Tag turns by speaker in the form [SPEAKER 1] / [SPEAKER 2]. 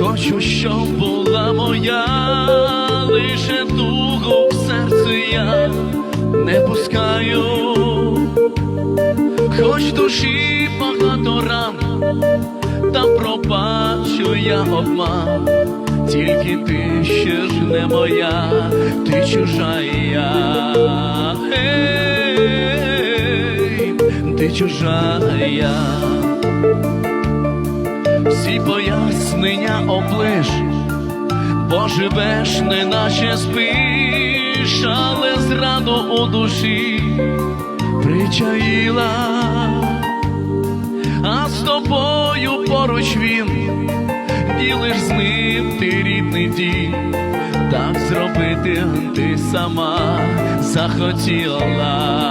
[SPEAKER 1] хочу, щоб була моя, лише дугу в серці я не пускаю, хоч душі багато ран, та пробачу я обман, тільки ти ще ж не моя, ти чужа я. Ти чужа я всі пояснення облиш, бо живеш, не наче спиш, але зраду у душі причаїла, а з тобою поруч він, ділиш з ним ти рідний дім, так зробити ти сама захотіла.